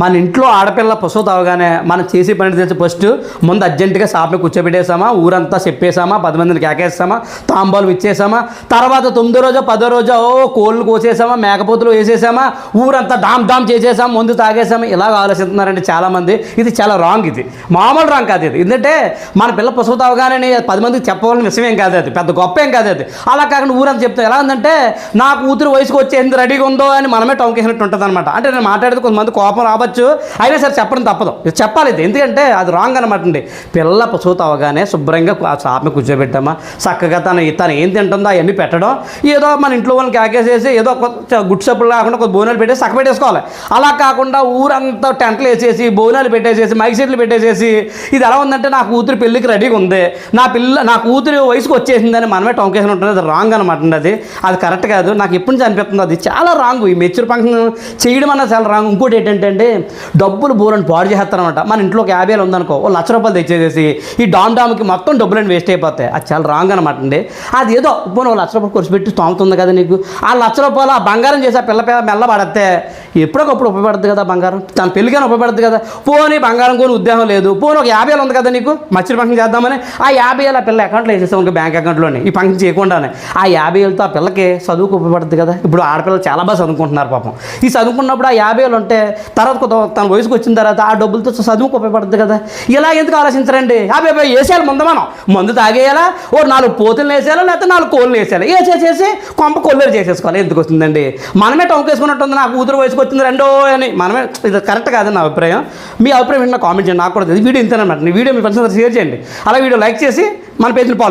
మన ఇంట్లో ఆడపిల్ల ప్రసూత తవ్వగానే మనం చేసే పని తెలిసి ఫస్ట్ ముందు అర్జెంటుగా షాప్లో కూర్చోబెట్టేసామా ఊరంతా చెప్పేసామా పది మందిని కేకేస్తామా తాంబాలు ఇచ్చేసామా తర్వాత తొమ్మిదో రోజు పదో రోజు ఓ కోళ్ళు కోసేసామా మేకపోతులు వేసేసామా ఊరంతా డామ్ డామ్ చేసేసామా ముందు తాగేసామా ఇలాగ ఆలోచిస్తున్నారండి చాలామంది. ఇది చాలా రాంగ్ ఇది. మామూలు రాంగ్ కాదు ఇది. ఎందుకంటే మన పిల్ల ప్రసూత తవ్వగానే పది మందికి చెప్పవాలని విషయం ఏం కాదు అది. పెద్ద గొప్ప ఏం కాదు అది. అలా కాకుండా ఊరంతా చెప్తాం ఎలా ఉందంటే నా కూతురు వయసుకు వచ్చి ఎంత రెడీగా ఉందో అని మనమే టౌన్కేసినట్టు ఉంటుంది అనమాట అంటే నేను మాట్లాడితే కొంతమంది కోపం చెప్పచ్చు. అయినా సరే చెప్పడం తప్పదు. చెప్పాలి ఇది. ఎందుకంటే అది రాంగ్ అనమాట అండి. పిల్ల ప్రసూత అవగానే శుభ్రంగా ఆమె షాప్ని కూర్చోబెట్టామా? చక్కగా తను తను ఏం తింటుందో అవన్నీ పెట్టడం. ఏదో మన ఇంట్లో వాళ్ళని కాకేసేసి ఏదో ఒక గుడ్ సప్పులు కాకుండా ఒక బోనాలు పెట్టేసి చక్క పెట్టేసుకోవాలి. అలా కాకుండా ఊరంతా టెంట్లు వేసేసి బోనాలు పెట్టేసేసి మైక్ సెట్లు పెట్టేసేసి ఇది ఎలా ఉందంటే నా కూతురు పెళ్ళికి రెడీగా ఉంది. నా పిల్ల నా కూతురు వయసుకు వచ్చేసిందని మనమే టొంకేసి ఉంటుంది అది రాంగ్ అనమాట అండి అది. అది కరెక్ట్ కాదు. నాకు ఎప్పటి నుంచి అనిపిస్తుంది అది చాలా రాంగ్ ఈ మెచ్యూర్ ఫంక్షన్ చేయడం అన్నది చాలా రాంగ్ ఇంకోటి ఏంటంటే అండి డబ్బులు బోరని పాడు చేస్తారనమాట మన ఇంట్లో ఒక యాభై వేలు ఉందనుకో ఓ లక్ష రూపాయలు తెచ్చేసేసి ఈ డామ్ డామ్కి మొత్తం డబ్బులని వేస్ట్ అయిపోతాయి. అది చాలా రాంగ్ అనమాట అండి. అది ఏదో పోనీ ఒక లక్ష రూపాయలు ఖర్చు పెట్టి తోముతుంది కదా నీకు. ఆ లక్ష రూపాయలు ఆ బంగారం చేసి ఆ పిల్ల పిల్ల మెల్ల పడితే ఎప్పుడొకప్పుడు ఉపయోగపడుతుంది కదా బంగారం? తన పెళ్ళికైనా ఉపయోగపడుతుంది కదా. పోనీ బంగారం కొని ఉద్యోగం లేదు. పోనీ ఒక యాభై వేలు ఉంది కదా నీకు. మచ్చరి ఫంక్షన్ చేద్దామని ఆ యాభై వేలు ఆ పిల్ల అకౌంట్లో వేసేస్తాం ఇంకా బ్యాంక్ అకౌంట్లోనే ఈ ఫంక్షన్ చేయకుండానే. ఆ యాభై వేలతో ఆ పిల్లకి చదువుకు ఉపయోగపడుతుంది కదా. ఇప్పుడు ఆడపిల్లలు చాలా బాగా చదువుకుంటున్నారు పాపం. ఈ చదువుకున్నప్పుడు ఆ యాభై వేలు ఉంటే తర్వాత తన వయసుకు వచ్చిన తర్వాత ఆ డబ్బులతో చదువుకు ఉపయోగపడుతుంది కదా. ఇలా ఎందుకు ఆలోచించరండి? యాభై వేసేయాలి ముందు మనం. మందు తాగేయాలా? ఓ నాలుగు పోతులు వేసేయాలా? లేకపోతే నాలుగు కోళ్ళు వేసేయాలి? వేసేసేసి కొంప కొల్లేరు చేసేసుకోవాలి. ఎందుకు వస్తుందండి? మనమే టొంకేసుకున్నట్టుంది. నా కూతురు వయసుకు వచ్చింది రెండో అని. మనమే ఇది కరెక్ట్ కాదని నా అభిప్రాయం. మీ అభిప్రాయం ఏంటో కామెంట్ చేయండి. నాకు కూడా తెలియదు. వీడియో ఇంతేనమాట వీడియో మీ ఫ్రెండ్స్ షేర్ చేయండి. అలా వీడియో లైక్ చేసి మన పేజ్ని ఫాలో